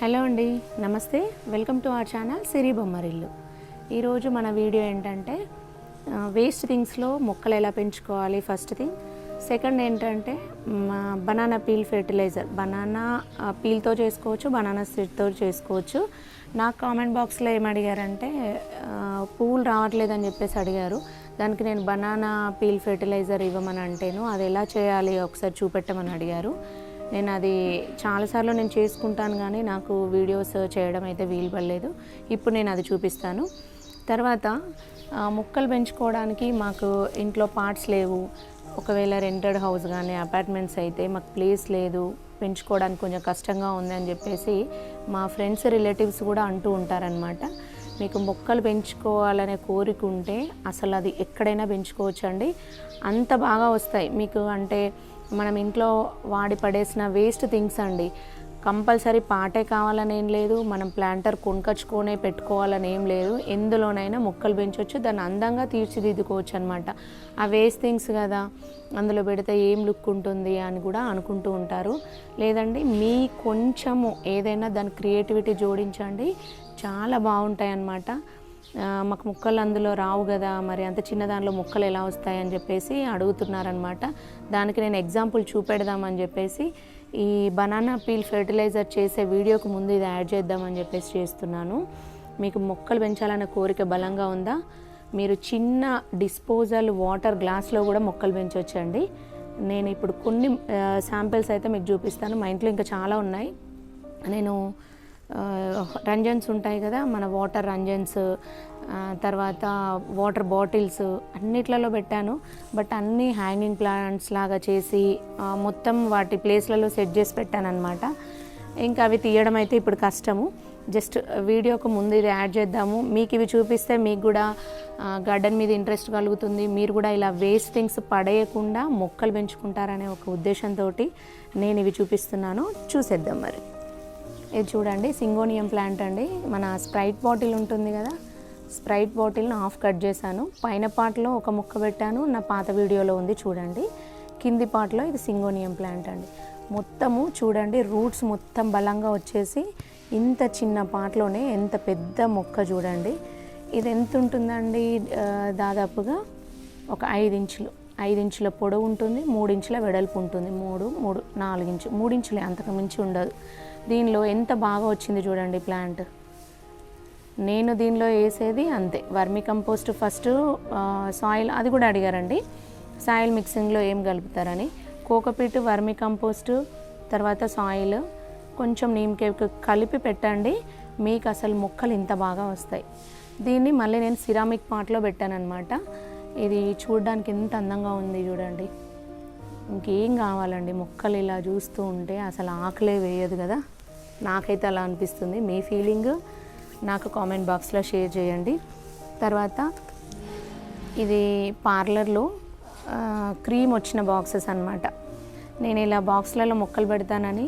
Hello అండి నమస్తే. Welcome to our channel Siri Bommarillu. ఈరోజు మన వీడియో ఏంటంటే వేస్ట్ థింగ్స్లో మొక్కలు ఎలా పెంచుకోవాలి ఫస్ట్ థింగ్ సెకండ్ ఏంటంటే బనానా పీల్ ఫెర్టిలైజర్ బనానా పీల్తో చేసుకోవచ్చు బనానా సీడ్తో చేసుకోవచ్చు. నాకు కామెంట్ బాక్స్లో ఏం అడిగారంటే పువ్వులు రావట్లేదని చెప్పేసి అడిగారు. దానికి నేను బనానా పీల్ ఫెర్టిలైజర్ ఇవ్వమని అంటేను అది ఎలా చేయాలి ఒకసారి చూపెట్టమని అడిగారు. నేను అది చాలాసార్లు నేను చేసుకుంటాను కానీ నాకు వీడియోస్ చేయడం అయితే వీలు పడలేదు ఇప్పుడు నేను అది చూపిస్తాను. తర్వాత మొక్కలు పెంచుకోవడానికి మాకు ఇంట్లో పార్ట్స్ లేవు. ఒకవేళ రెంటెడ్ హౌస్ కానీ అపార్ట్మెంట్స్ అయితే మాకు ప్లేస్ లేదు. పెంచుకోవడానికి కొంచెం కష్టంగా ఉంది అని చెప్పేసి మా ఫ్రెండ్స్ రిలేటివ్స్ కూడా అంటూ ఉంటారనమాట మీకు మొక్కలు పెంచుకోవాలనే కోరిక ఉంటే అసలు అది ఎక్కడైనా పెంచుకోవచ్చండి. అంత బాగా వస్తాయి. మీకు అంటే మనం ఇంట్లో వాడి పడేసిన వేస్ట్ థింగ్స్ అండి. కంపల్సరీ పాటే కావాలని ఏం లేదు మనం ప్లాంటర్ కొనుకొచ్చుకొనే పెట్టుకోవాలని ఏం లేదు. ఎందులోనైనా మొక్కలు పెంచవచ్చు దాన్ని అందంగా తీర్చిదిద్దుకోవచ్చు అనమాట ఆ వేస్ట్ థింగ్స్ కదా అందులో పెడితే ఏం లుక్ ఉంటుంది అని కూడా అనుకుంటూ ఉంటారు. లేదండి మీ కొంచెము ఏదైనా దాని క్రియేటివిటీ జోడించండి చాలా బాగుంటాయి అన్నమాట మాకు మొక్కలు అందులో రావు కదా మరి అంత చిన్న దానిలో మొక్కలు ఎలా వస్తాయని చెప్పేసి అడుగుతున్నారనమాట దానికి నేను ఎగ్జాంపుల్ చూపెడదామని చెప్పేసి ఈ బనానా పీల్ ఫెర్టిలైజర్ చేసే వీడియోకు ముందు ఇది యాడ్ చేద్దామని చెప్పేసి చేస్తున్నాను. మీకు మొక్కలు పెంచాలనే కోరిక బలంగా ఉందా? మీరు చిన్న డిస్పోజల్ వాటర్ గ్లాస్లో కూడా మొక్కలు పెంచవచ్చండి నేను ఇప్పుడు కొన్ని శాంపిల్స్ అయితే మీకు చూపిస్తాను. మా ఇంట్లో ఇంకా చాలా ఉన్నాయి. నేను రంజన్స్ ఉంటాయి కదా మన వాటర్ రంజన్స్ తర్వాత వాటర్ బాటిల్స్ అన్నిట్లలో పెట్టాను. బట్ అన్నీ హ్యాంగింగ్ ప్లాంట్స్ లాగా చేసి మొత్తం వాటి ప్లేస్లలో సెట్ చేసి పెట్టాను అనమాట ఇంకా అవి తీయడం అయితే ఇప్పుడు కష్టము. జస్ట్ వీడియోకు ముందు ఇది యాడ్ చేద్దాము. మీకు ఇవి చూపిస్తే మీకు కూడా గార్డెన్ మీద ఇంట్రెస్ట్ కలుగుతుంది. మీరు కూడా ఇలా వేస్ట్ థింగ్స్ పడేయకుండా మొక్కలు పెంచుకుంటారనే ఒక ఉద్దేశంతో నేను ఇవి చూపిస్తున్నాను. చూసేద్దాం మరి. ఇది చూడండి సింగోనియం ప్లాంట్ అండి. మన స్ప్రైట్ బాటిల్ ఉంటుంది కదా స్ప్రైట్ బాటిల్ని హాఫ్ కట్ చేశాను. పైన పార్ట్లో ఒక ముక్క పెట్టాను నా పాత వీడియోలో ఉంది చూడండి. కింది పార్ట్లో ఇది సింగోనియం ప్లాంట్ అండి. మొత్తము చూడండి రూట్స్ మొత్తం బలంగా వచ్చేసి ఇంత చిన్న పాటలోనే ఎంత పెద్ద మొక్క చూడండి. ఇది ఎంత ఉంటుందండి? దాదాపుగా ఒక ఐదు ఇంచులు. ఐదు ఇంచుల పొడవు ఉంటుంది మూడు ఇంచుల వెడల్పు ఉంటుంది. మూడు మూడు నాలుగు ఇంచు మూడు ఇంచులే అంతకు మించి ఉండదు. దీనిలో ఎంత బాగా వచ్చింది చూడండి ప్లాంట్. నేను దీనిలో వేసేది అంతే. వర్మి కంపోస్ట్ ఫస్ట్ సాయిల్ అది కూడా అడిగారండి. సాయిల్ మిక్సింగ్లో ఏం కలుపుతారని. కోకోపీట్ వర్మి కంపోస్ట్ తర్వాత సాయిల్. కొంచెం నీమ్ కేక్ కలిపి పెట్టండి. మీకు అసలు మొక్కలు ఇంత బాగా వస్తాయి. దీన్ని మళ్ళీ నేను సిరామిక్ పాట్లో పెట్టానమాట ఇది చూడడానికి ఎంత అందంగా ఉంది చూడండి. ఇంకేం కావాలండి? మొక్కలు ఇలా చూస్తూ ఉంటే అసలు ఆకలే వేయదు కదా. నాకైతే అలా అనిపిస్తుంది. మీ ఫీలింగ్ నాకు కామెంట్ బాక్స్లో షేర్ చేయండి. తర్వాత ఇది పార్లర్లో క్రీమ్ వచ్చిన బాక్సెస్ అన్నమాట. నేను ఇలా బాక్స్లలో మొక్కలు పెడతానని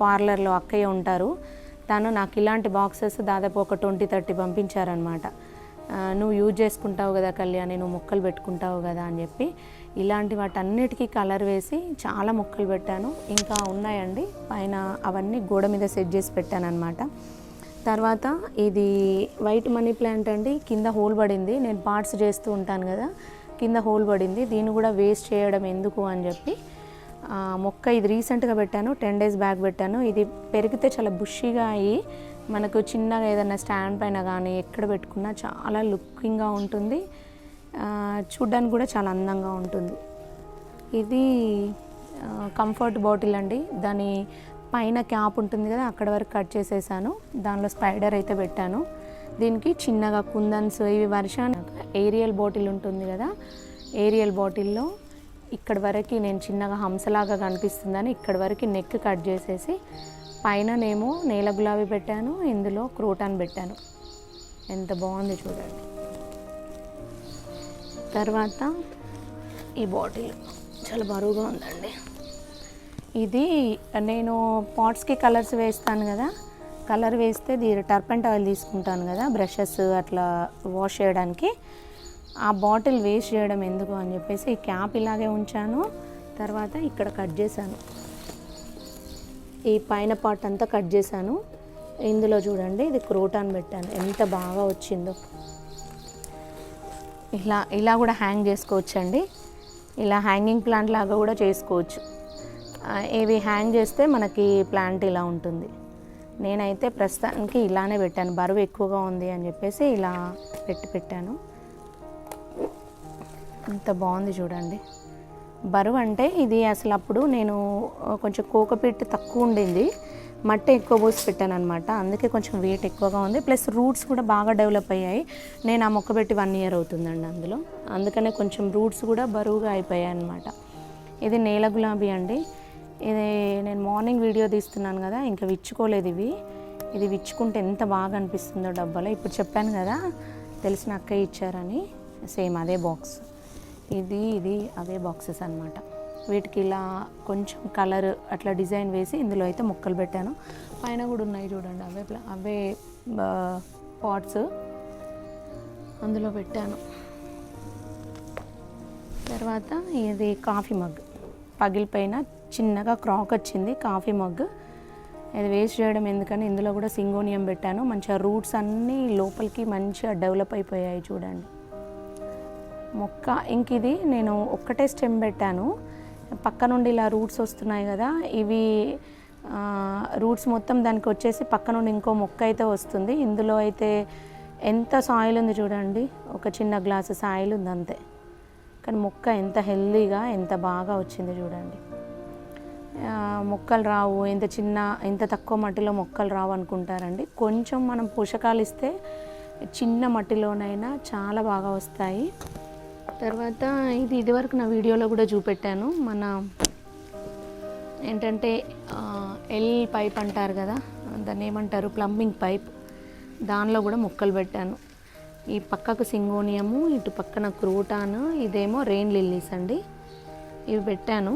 పార్లర్లో అక్కయ్య ఉంటారు. తను నాకు ఇలాంటి బాక్సెస్ దాదాపు ఒక ట్వంటీ థర్టీ పంపించారనమాట నువ్వు యూజ్ చేసుకుంటావు కదా కళ్యాణి నువ్వు మొక్కలు పెట్టుకుంటావు కదా అని చెప్పి. ఇలాంటి వాటన్నిటికీ కలర్ వేసి చాలా మొక్కలు పెట్టాను. ఇంకా ఉన్నాయండి. పైన అవన్నీ గోడ మీద సెట్ చేసి పెట్టాను అనమాట తర్వాత ఇది వైట్ మనీ ప్లాంట్ అండి. కింద హోల్ పడింది. నేను పార్ట్స్ చేస్తూ ఉంటాను కదా కింద హోల్ పడింది. దీన్ని కూడా వేస్ట్ చేయడం ఎందుకు అని చెప్పి మొక్క ఇది రీసెంట్గా పెట్టాను. టెన్ డేస్ బ్యాక్ పెట్టాను. ఇది పెరిగితే చాలా బుషిగా అయ్యి మనకు చిన్నగా ఏదైనా స్టాండ్ పైన కానీ ఎక్కడ పెట్టుకున్నా చాలా లుకింగ్గా ఉంటుంది. చూడ్డానికి కూడా చాలా అందంగా ఉంటుంది. ఇది కంఫర్ట్ బాటిల్ అండి. దాని పైన క్యాప్ ఉంటుంది కదా అక్కడ వరకు కట్ చేసేసాను. దానిలో స్పైడర్ అయితే పెట్టాను. దీనికి చిన్నగా కుందన్స్ ఇవి వర్షానికి ఏరియల్ బాటిల్ ఉంటుంది కదా ఏరియల్ బాటిల్లో ఇక్కడ వరకు నేను చిన్నగా హంసలాగా కనిపిస్తుందని ఇక్కడ వరకు నెక్ కట్ చేసేసి పైననేమో నేల గులాబీ పెట్టాను ఇందులో క్రోటాన్ పెట్టాను. ఎంత బాగుంది చూడండి. తర్వాత ఈ బాటిల్. చాలా బరువుగా ఉందండి. ఇది నేను పాట్స్కి కలర్స్ వేస్తాను కదా. కలర్ వేస్తే దీని టర్పెంట్ ఆయిల్ తీసుకుంటాను కదా బ్రషెస్ అట్లా వాష్ చేయడానికి. ఆ బాటిల్ వేస్ట్ చేయడం ఎందుకు అని చెప్పేసి ఈ క్యాప్ ఇలాగే ఉంచాను. తర్వాత ఇక్కడ కట్ చేశాను. ఈ పైన పార్ట్ అంతా కట్ చేశాను. ఇందులో చూడండి ఇది క్రోటాన్ పెట్టాను. ఎంత బాగా వచ్చిందో. ఇలా ఇలా కూడా హ్యాంగ్ చేసుకోవచ్చండి. ఇలా హ్యాంగింగ్ ప్లాంట్ లాగా కూడా చేసుకోవచ్చు. ఇవి హ్యాంగ్ చేస్తే మనకి ప్లాంట్ ఇలా ఉంటుంది. నేనైతే ప్రస్తుతానికి ఇలానే పెట్టాను. బరువు ఎక్కువగా ఉంది అని చెప్పేసి ఇలా పెట్టి పెట్టాను. అంత బాగుంది చూడండి. బరువు అంటే ఇది అసలు అప్పుడు నేను కొంచెం కోకపెట్టి తక్కువ ఉండింది. మట్టి ఎక్కువ పోసి పెట్టాను అనమాట అందుకే కొంచెం వెయిట్ ఎక్కువగా ఉంది. ప్లస్ రూట్స్ కూడా బాగా డెవలప్ అయ్యాయి. నేను ఆ మొక్క పెట్టి వన్ ఇయర్ అవుతుందండి అందులో. అందుకనే కొంచెం రూట్స్ కూడా బరువుగా అయిపోయాయి అనమాట ఇది నేల గులాబీ అండి. ఇది నేను మార్నింగ్ వీడియో తీస్తున్నాను కదా ఇంకా విచ్చుకోలేదు ఇవి. ఇది విచ్చుకుంటే ఎంత బాగా అనిపిస్తుందో డబ్బాలో. ఇప్పుడు చెప్పాను కదా తెలిసిన అక్క ఇచ్చారని. సేమ్ అదే బాక్స్ ఇది ఇది అవే బాక్సెస్ అనమాట వీటికి ఇలా కొంచెం కలర్ అట్లా డిజైన్ వేసి ఇందులో అయితే ముక్కలు పెట్టాను. పైన కూడా ఉన్నాయి చూడండి అవే అవే పాట్స్ అందులో పెట్టాను. తర్వాత ఇది కాఫీ మగ్ పగిలిపోయిన చిన్నగా క్రాక్ వచ్చింది కాఫీ మగ్ ఇది వేస్ట్ చేయడం ఎందుకని ఇందులో కూడా సింగోనియం పెట్టాను. మంచిగా రూట్స్ అన్నీ లోపలికి మంచిగా డెవలప్ అయిపోయాయి చూడండి. మొక్క ఇంక ఇది నేను ఒక్కటే స్టెమ్ పెట్టాను. పక్క నుండి ఇలా రూట్స్ వస్తున్నాయి కదా ఇవి రూట్స్ మొత్తం దానికి వచ్చేసి పక్క నుండి ఇంకో మొక్క అయితే వస్తుంది. ఇందులో అయితే ఎంత సాయిల్ ఉంది చూడండి ఒక చిన్న గ్లాసు సాయిల్ ఉంది అంతే. కానీ మొక్క ఎంత హెల్దీగా ఎంత బాగా వచ్చింది చూడండి. మొక్కలు రావు ఎంత చిన్న ఎంత తక్కువ మట్టిలో మొక్కలు రావు అనుకుంటారండి. కొంచెం మనం పోషకాలు ఇస్తే చిన్న మట్టిలోనైనా చాలా బాగా వస్తాయి. తర్వాత ఇది ఇదివరకు నా వీడియోలో కూడా చూపెట్టాను. మన ఏంటంటే ఎల్ పైప్ అంటారు కదా దాన్ని ఏమంటారు? ప్లంబింగ్ పైప్ దానిలో కూడా మొక్కలు పెట్టాను. ఈ పక్కకు సింగోనియము ఇటు పక్కన క్రూటాన్ ఇదేమో రెయిన్ లిల్లీస్ అండి. ఇవి పెట్టాను.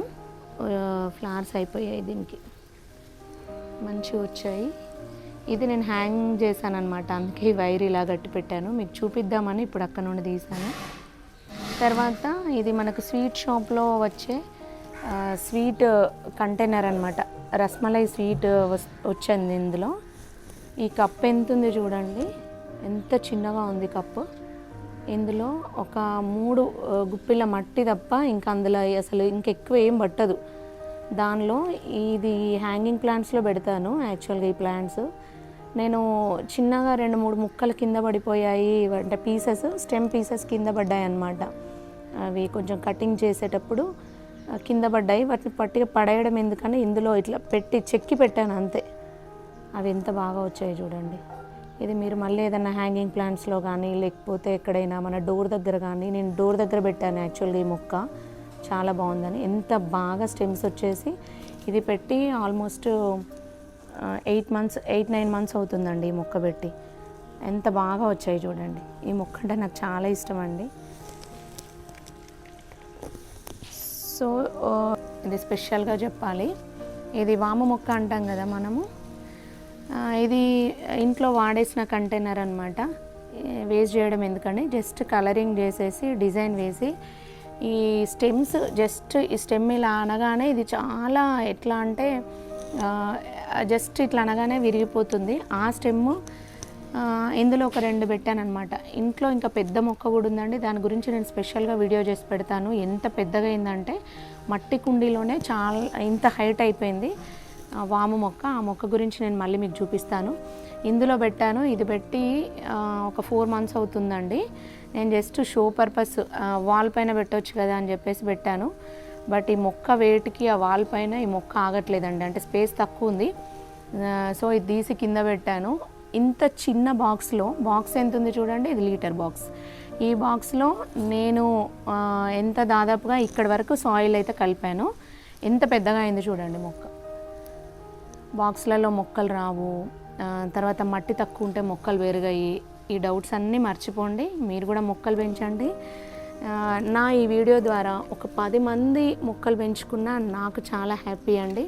ఫ్లవర్స్ అయిపోయాయి దీనికి. మంచిగా వచ్చాయి. ఇది నేను హ్యాంగ్ చేశాను అనమాట అందుకే వైర్ ఇలా గట్టి పెట్టాను. మీకు చూపిద్దామని ఇప్పుడు అక్కడ నుండి తీసాను. తర్వాత ఇది మనకు స్వీట్ షాప్లో వచ్చే స్వీట్ కంటైనర్ అనమాట రస్మలై స్వీట్ వస్- వచ్చింది ఇందులో. ఈ కప్ ఎంత ఉంది చూడండి. ఎంత చిన్నగా ఉంది కప్పు. ఇందులో ఒక మూడు గుప్పిల మట్టి తప్ప ఇంకా అందులో అసలు ఇంకెక్కువ ఏం పట్టదు. దానిలో ఇది హ్యాంగింగ్ ప్లాంట్స్లో పెడతాను యాక్చువల్గా ఈ ప్లాంట్స్ నేను చిన్నగా రెండు మూడు ముక్కలు కింద పడిపోయాయి అంటే పీసెస్ స్టెమ్ పీసెస్ కింద పడ్డాయి అన్నమాట అవి కొంచెం కటింగ్ చేసేటప్పుడు కింద పడ్డాయి. వాటిని పట్టిగా పడేయడం ఎందుకని ఇందులో ఇట్లా పెట్టి చెక్కి పెట్టాను అంతే. అవి ఎంత బాగా వచ్చాయి చూడండి. ఇది మీరు మళ్ళీ ఏదైనా హ్యాంగింగ్ ప్లాంట్స్లో కానీ లేకపోతే ఎక్కడైనా మన డోర్ దగ్గర కానీ నేను డోర్ దగ్గర పెట్టాను యాక్చువల్గా ఈ మొక్క. చాలా బాగుందని. ఎంత బాగా స్టెమ్స్ వచ్చేసి ఇది పెట్టి almost eight months eight nine months అవుతుందండి ఈ మొక్క పెట్టి. ఎంత బాగా వచ్చాయి చూడండి. ఈ మొక్క అంటే నాకు చాలా ఇష్టం అండి. సో ఇది స్పెషల్గా చెప్పాలి. ఇది వామ మొక్క అంటాం కదా మనము. ఇది ఇంట్లో వాడేసిన కంటైనర్ అనమాట వేస్ట్ చేయడం ఎందుకండి జస్ట్ కలరింగ్ చేసేసి డిజైన్ వేసి ఈ స్టెమ్స్ జస్ట్ ఈ స్టెమ్ ఇలా అనగానే ఇది చాలా ఎట్లా అంటే జస్ట్ ఇట్లా అనగానే విరిగిపోతుంది. ఆ స్టెమ్ ఇందులో ఒక రెండు పెట్టానమాట ఇంట్లో ఇంకా పెద్ద మొక్క కూడా ఉందండి. దాని గురించి నేను స్పెషల్గా వీడియో చేసి పెడతాను. ఎంత పెద్దగా అయిందంటే మట్టి కుండీలోనే చాలా ఇంత హైట్ అయిపోయింది వాము మొక్క. ఆ మొక్క గురించి నేను మళ్ళీ మీకు చూపిస్తాను. ఇందులో పెట్టాను. ఇది పెట్టి ఒక ఫోర్ మంత్స్ అవుతుందండి. నేను జస్ట్ షో పర్పస్ వాల్ పైన పెట్టవచ్చు కదా అని చెప్పేసి పెట్టాను. బట్ ఈ మొక్క వేటికి ఆ వాల్ పైన ఈ మొక్క ఆగట్లేదండి. అంటే స్పేస్ తక్కువ ఉంది. సో ఇది తీసి కింద పెట్టాను. ఇంత చిన్న బాక్స్లో బాక్స్ ఎంత ఉంది చూడండి ఇది లీటర్ బాక్స్. ఈ బాక్స్లో నేను ఎంత దాదాపుగా ఇక్కడ వరకు సాయిల్ అయితే కలిపాను. ఎంత పెద్దగా అయింది చూడండి మొక్క. బాక్స్లలో మొక్కలు రావు. తర్వాత మట్టి తక్కువ ఉంటే మొక్కలు పెరిగాయి ఈ డౌట్స్ అన్నీ మర్చిపోండి. మీరు కూడా మొక్కలు పెంచండి. నా ఈ వీడియో ద్వారా ఒక పది మంది మొక్కలు పెంచుకున్న నాకు చాలా హ్యాపీ అండి.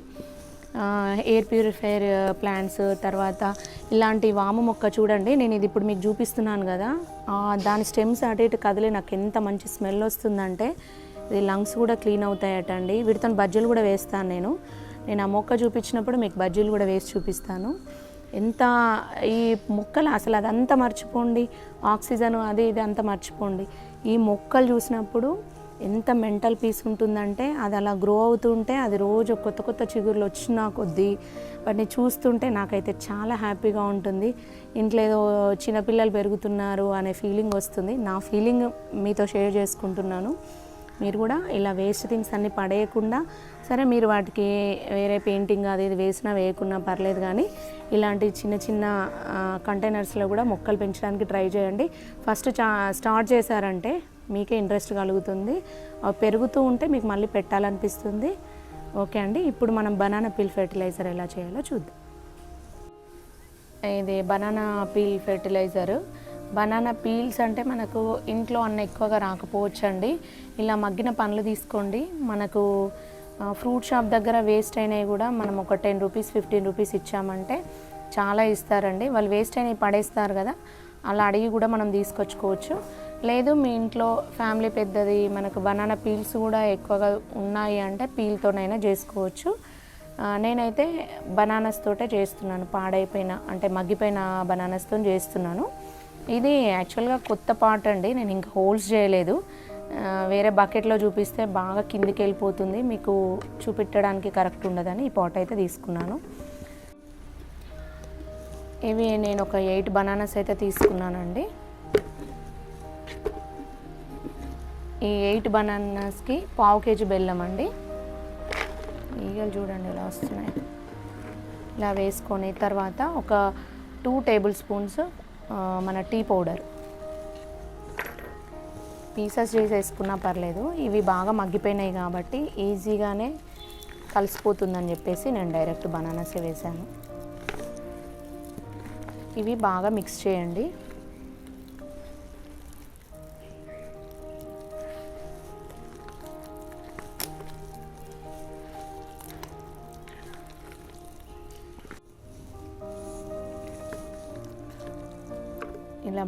ఎయిర్ ప్యూరిఫైర్ ప్లాంట్స్ తర్వాత ఇలాంటి వాము మొక్క చూడండి నేను ఇది ఇప్పుడు మీకు చూపిస్తున్నాను కదా. దాని స్టెమ్స్ అటు ఇటు కదిలి నాకు ఎంత మంచి స్మెల్ వస్తుందంటే ఇది లంగ్స్ కూడా క్లీన్ అవుతాయట అండి వీటితో బజ్జీలు కూడా వేస్తాను నేను. నేను ఆ మొక్క చూపించినప్పుడు మీకు బజ్జీలు కూడా వేసి చూపిస్తాను. ఎంత ఈ మొక్కలు అసలు అదంతా మర్చిపోండి. ఆక్సిజన్ అది ఇది అంతా మర్చిపోండి. ఈ మొక్కలు చూసినప్పుడు ఎంత మెంటల్ పీస్ ఉంటుందంటే అది అలా గ్రో అవుతుంటే అది రోజు కొత్త కొత్త చిగుర్లు వచ్చిన కొద్దీ వాటిని చూస్తుంటే నాకైతే చాలా హ్యాపీగా ఉంటుంది. ఇంట్లో ఏదో చిన్నపిల్లలు పెరుగుతున్నారు అనే ఫీలింగ్ వస్తుంది. నా ఫీలింగ్ మీతో షేర్ చేసుకుంటున్నాను. మీరు కూడా ఇలా వేస్ట్ థింగ్స్ అన్నీ పడేయకుండా సరే మీరు వాటికి వేరే పెయింటింగ్ అది ఇది వేసినా వేయకున్నా పర్లేదు కానీ ఇలాంటి చిన్న చిన్న కంటైనర్స్లో కూడా మొక్కలు పెంచడానికి ట్రై చేయండి. ఫస్ట్ చా స్టార్ట్ చేశారంటే మీకే ఇంట్రెస్ట్ కలుగుతుంది. అవి పెరుగుతూ ఉంటే మీకు మళ్ళీ పెట్టాలనిపిస్తుంది. ఓకే అండి ఇప్పుడు మనం బనానా పీల్ ఫెర్టిలైజర్ ఎలా చేయాలో చూద్దాం. ఇది banana peel fertiliser. Banana peels అంటే మనకు ఇంట్లో అన్న ఎక్కువగా రాకపోవచ్చు అండి ఇలా మగ్గిన పండ్లు తీసుకోండి. మనకు ఫ్రూట్ షాప్ దగ్గర వేస్ట్ అయినవి కూడా మనం ఒక టెన్ రూపీస్ ఫిఫ్టీన్ రూపీస్ ఇచ్చామంటే చాలా ఇస్తారండి. వాళ్ళు వేస్ట్ అయినవి పడేస్తారు కదా అలా అడిగి కూడా మనం తీసుకొచ్చుకోవచ్చు. లేదు మీ ఇంట్లో ఫ్యామిలీ పెద్దది మనకు బనానా పీల్స్ కూడా ఎక్కువగా ఉన్నాయి అంటే పీల్తోనైనా చేసుకోవచ్చు. నేనైతే బనానాస్తోటే చేస్తున్నాను పాడైపోయిన అంటే మగ్గిపోయిన బనానాస్తో చేస్తున్నాను. ఇది యాక్చువల్గా కొత్త పాట్ అండి నేను ఇంకా హోల్స్ చేయలేదు. వేరే బకెట్లో చూపిస్తే బాగా కిందికి వెళ్ళిపోతుంది మీకు చూపెట్టడానికి కరెక్ట్ ఉండదని ఈ పాట్ అయితే తీసుకున్నాను. ఇవి నేను ఒక ఎయిట్ బనానాస్ అయితే తీసుకున్నానండి. ఈ ఎయిట్ బనానాస్కి పావు కేజీ బెల్లం అండి. ఈగలు చూడండి ఇలా వస్తున్నాయి. ఇలా వేసుకొని తర్వాత ఒక టూ టేబుల్ స్పూన్స్ మన టీ పౌడర్. పీసెస్ చేసేసుకున్నా పర్లేదు ఇవి బాగా మగ్గిపోయినాయి కాబట్టి ఈజీగానే కలిసిపోతుందని చెప్పేసి నేను డైరెక్ట్ బనానాసే వేసాను ఇవి బాగా మిక్స్ చేయండి.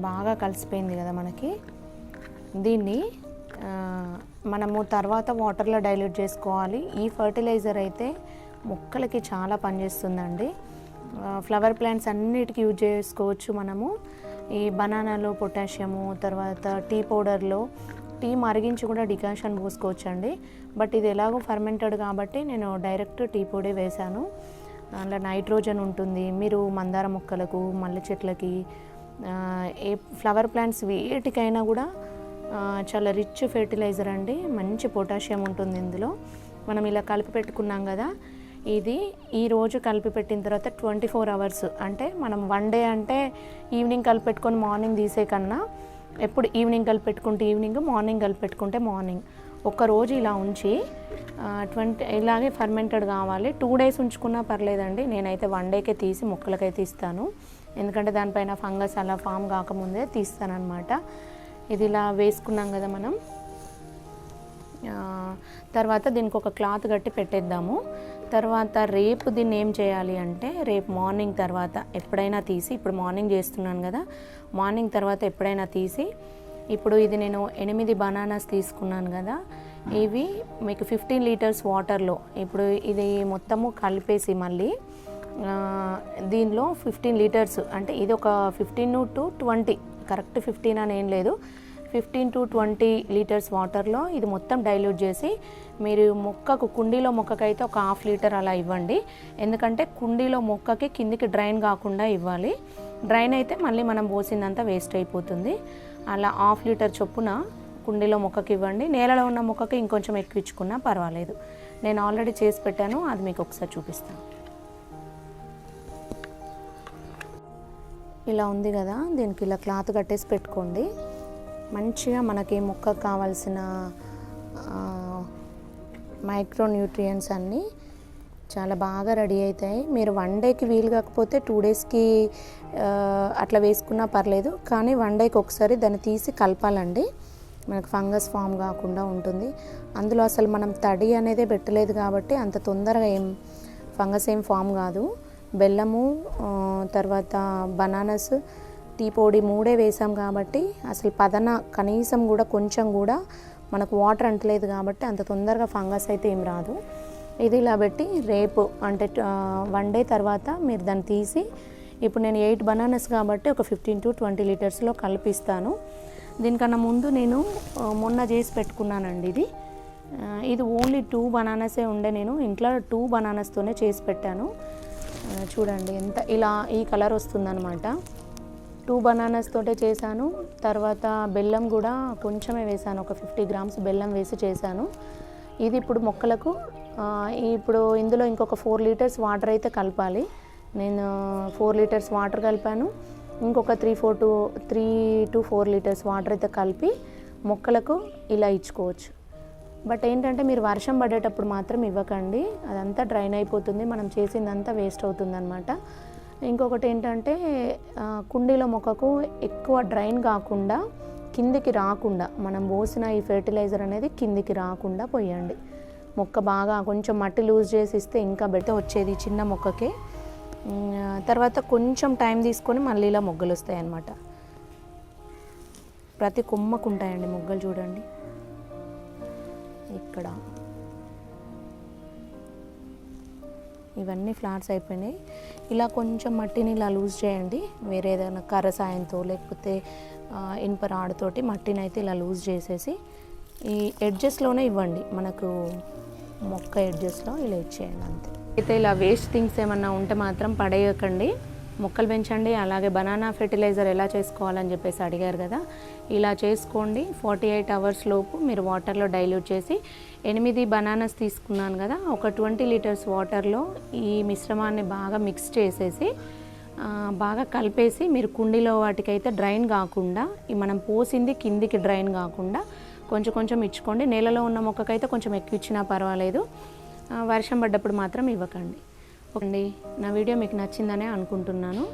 బాగా కలిసిపోయింది కదా మనకి. దీన్ని మనము తర్వాత వాటర్లో డైల్యూట్ చేసుకోవాలి. ఈ ఫర్టిలైజర్ అయితే మొక్కలకి చాలా పనిచేస్తుందండి. ఫ్లవర్ ప్లాంట్స్ అన్నిటికీ యూజ్ చేసుకోవచ్చు మనము. ఈ బనానాలో పొటాషియము తర్వాత టీ పౌడర్లో టీ మరిగించి కూడా డికాషన్ పోసుకోవచ్చు అండి బట్ ఇది ఎలాగో ఫర్మెంటెడ్ కాబట్టి నేను డైరెక్ట్ టీ పొడి వేశాను. అందులో నైట్రోజన్ ఉంటుంది. మీరు మందార మొక్కలకు మల్లె చెట్లకి ఏ ఫ్లవర్ ప్లాంట్స్ వేటికైనా కూడా చాలా రిచ్ ఫెర్టిలైజర్ అండి. మంచి పొటాషియం ఉంటుంది ఇందులో. మనం ఇలా కలిపి పెట్టుకున్నాం కదా ఇది ఈరోజు కలిపి పెట్టిన తర్వాత ట్వంటీ ఫోర్ అవర్స్. అంటే మనం వన్ డే అంటే ఈవినింగ్ కలిపి పెట్టుకొని మార్నింగ్ తీసే కన్నా ఎప్పుడు ఈవినింగ్ కలిపి పెట్టుకుంటే ఈవినింగ్ మార్నింగ్ కలిపి పెట్టుకుంటే మార్నింగ్. ఒక్కరోజు రోజు ఇలా ఉంచి ట్వంటీ ఇలాగే ఫర్మెంటెడ్ కావాలి. టూ డేస్ ఉంచుకున్నా పర్లేదండి. నేనైతే వన్ డేకే తీసి మొక్కలకైతే ఇస్తాను. ఎందుకంటే దానిపైన ఫంగస్ అలా ఫామ్ కాకముందే తీస్తానన్నమాట. ఇది ఇలా వేసుకున్నాం కదా మనం. తర్వాత దీనికి ఒక క్లాత్ కట్టి పెట్టేద్దాము. తర్వాత రేపు దీన్ని ఏం చేయాలి అంటే రేపు మార్నింగ్ తర్వాత ఎప్పుడైనా తీసి ఇప్పుడు మార్నింగ్ చేస్తున్నాను కదా మార్నింగ్ తర్వాత ఎప్పుడైనా తీసి ఇప్పుడు ఇది నేను ఎనిమిది బనానాస్ తీసుకున్నాను కదా ఇవి మీకు ఫిఫ్టీన్ లీటర్స్ వాటర్లో ఇప్పుడు ఇది మొత్తము కలిపేసి మళ్ళీ దీనిలో ఫిఫ్టీన్ లీటర్స్ అంటే ఇది ఒక fifteen to twenty correct fifteen అని ఏం లేదు. ఫిఫ్టీన్ టు ట్వంటీ లీటర్స్ వాటర్లో ఇది మొత్తం డైల్యూట్ చేసి మీరు మొక్కకు కుండీలో మొక్కకైతే ఒక హాఫ్ లీటర్ అలా ఇవ్వండి. ఎందుకంటే కుండీలో మొక్కకి కిందికి డ్రైన్ కాకుండా ఇవ్వాలి. డ్రైన్ అయితే మళ్ళీ మనం పోసిందంతా వేస్ట్ అయిపోతుంది. అలా హాఫ్ లీటర్ చొప్పున కుండీలో మొక్కకి ఇవ్వండి. నేలలో ఉన్న మొక్కకి ఇంకొంచెం ఎక్కువ ఇచ్చుకున్నా పర్వాలేదు. నేను ఆల్రెడీ చేసి పెట్టాను. అది మీకు ఒకసారి చూపిస్తాను. ఇలా ఉంది కదా దీనికి ఇలా క్లాత్ కట్టేసి పెట్టుకోండి. మంచిగా మనకి మొక్కకు కావాల్సిన మైక్రో న్యూట్రియంట్స్ అన్నీ చాలా బాగా రెడీ అవుతాయి. మీరు వన్ డేకి వీలు కాకపోతే టూ డేస్కి అట్లా వేసుకున్నా పర్లేదు కానీ వన్ డేకి ఒకసారి దాన్ని తీసి కలపాలండి. మనకు ఫంగస్ ఫామ్ కాకుండా ఉంటుంది. అందులో అసలు మనం తడి అనేదే పెట్టలేదు కాబట్టి అంత తొందరగా ఏం ఫంగస్ ఏం ఫామ్ కాదు. బెల్లము తర్వాత బనానాస్ టీ పొడి మూడే వేసాం కాబట్టి అసలు పదన కనీసం కూడా కొంచెం కూడా మనకు వాటర్ అంటలేదు కాబట్టి అంత తొందరగా ఫంగస్ అయితే ఏం రాదు. ఇది ఇలా పెట్టి రేపు అంటే వన్ డే తర్వాత మీరు దాన్ని తీసి ఇప్పుడు నేను ఎయిట్ బనానాస్ కాబట్టి ఒక ఫిఫ్టీన్ టు ట్వంటీ లీటర్స్లో కలిపిస్తాను. దీనికన్నా ముందు నేను మొన్న చేసి పెట్టుకున్నానండి ఇది. ఇది ఓన్లీ టూ బనానాసే ఉండే నేను ఇంట్లో టూ బనానాస్తోనే చేసి పెట్టాను. చూడండి ఎంత ఇలా ఈ కలర్ వస్తుందన్నమాట. టూ బనానాస్ తోటే చేశాను. తర్వాత బెల్లం కూడా కొంచెమే వేసాను ఒక ఫిఫ్టీ గ్రామ్స్ బెల్లం వేసి చేశాను. ఇది ఇప్పుడు మొక్కలకు ఇప్పుడు ఇందులో ఇంకొక ఫోర్ లీటర్స్ వాటర్ అయితే కలపాలి. నేను ఫోర్ లీటర్స్ వాటర్ కలిపాను. ఇంకొక three four to three to four litres water అయితే కలిపి మొక్కలకు ఇలా ఇచ్చుకోవచ్చు. బట్ ఏంటంటే మీరు వర్షం పడేటప్పుడు మాత్రం ఇవ్వకండి. అదంతా డ్రైన్ అయిపోతుంది. మనం చేసిందంతా వేస్ట్ అవుతుంది అనమాట ఇంకొకటి ఏంటంటే కుండీలో మొక్కకు ఎక్కువ డ్రైన్ కాకుండా కిందికి రాకుండా మనం పోసిన ఈ ఫెర్టిలైజర్ అనేది కిందికి రాకుండా పోయండి. మొక్క బాగా కొంచెం మట్టి లూజ్ చేసి ఇస్తే ఇంకా బెటర్ వచ్చేది చిన్న మొక్కకి. తర్వాత కొంచెం టైం తీసుకొని మళ్ళీ ఇలా మొగ్గలు వస్తాయి అన్నమాట ప్రతి కొమ్మకు ఉంటాయండి మొగ్గలు చూడండి. ఇక్కడ. ఇవన్నీ ఫ్లాట్స్ అయిపోయినాయి. ఇలా కొంచెం మట్టిని ఇలా లూజ్ చేయండి. వేరే ఏదైనా కర్ర సాయంతో లేకపోతే ఇనుప రాడుతోటి మట్టిని అయితే ఇలా లూజ్ చేసేసి ఈ ఎడ్జెస్లోనే ఇవ్వండి. మనకు మొక్క ఎడ్జెస్లో ఇలా ఇచ్చేయండి అంతే. అయితే ఇలా వేస్ట్ థింగ్స్ ఏమన్నా ఉంటే మాత్రం పడేయకండి. మొక్కలు పెంచండి అలాగే బనానా ఫెర్టిలైజర్ ఎలా చేసుకోవాలని చెప్పేసి అడిగారు కదా. ఇలా చేసుకోండి. ఫార్టీ ఎయిట్ అవర్స్ లోపు మీరు వాటర్లో డైల్యూట్ చేసి ఎనిమిది బనానాస్ తీసుకున్నాను కదా ఒక ట్వంటీ లీటర్స్ వాటర్లో ఈ మిశ్రమాన్ని బాగా మిక్స్ చేసేసి బాగా కలిపేసి మీరు కుండీలో వాటికైతే డ్రైన్ కాకుండా మనం పోసింది కిందికి డ్రైన్ కాకుండా కొంచెం కొంచెం ఇచ్చుకోండి. నేలలో ఉన్న మొక్కకైతే కొంచెం ఎక్కువ ఇచ్చినా పర్వాలేదు. వర్షం పడ్డప్పుడు మాత్రం ఇవ్వకండి. అండి నా వీడియో మీకు నచ్చిందనే అనుకుంటున్నాను.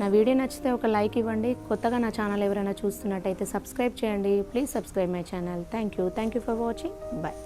నా వీడియో నచ్చితే ఒక లైక్ ఇవ్వండి. కొత్తగా నా ఛానల్ ఎవరైనా చూస్తున్నట్టయితే సబ్స్క్రైబ్ చేయండి. Please subscribe my channel. Thank you. Thank you for watching. Bye